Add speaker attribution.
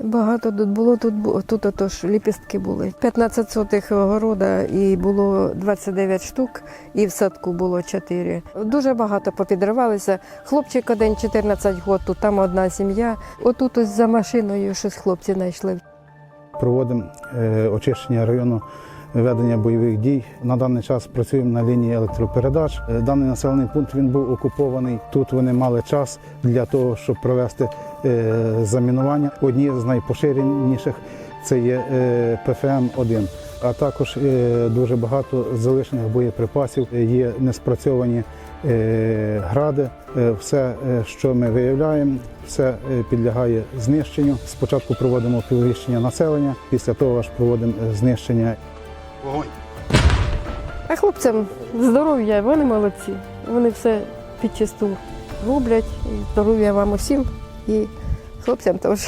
Speaker 1: Багато тут було, тут, тут отож ліпістки були. 15 сотих огорода і було 29 штук, і в садку було 4. Дуже багато попідривалися. Хлопчик один 14 років, там одна сім'я. Отут ось за машиною щось хлопці знайшли.
Speaker 2: Проводимо е, очищення району ведення бойових дій. На даний час працюємо на лінії електропередач. Е, Даний населений пункт він був окупований. Тут вони мали час для того, щоб провести замінування. Одні з найпоширеніших це є е, ПФМ-1. А також е, дуже багато залишених боєприпасів е, є неспрацьовані е, гради. Е, Все, е, що ми виявляємо, все е, підлягає знищенню. Спочатку проводимо оповіщення населення, після того аж проводимо е, знищення.
Speaker 1: А хлопцям здоров'я, вони молодці. Вони все підчисту роблять. Здоров'я вам усім і хлопцям теж.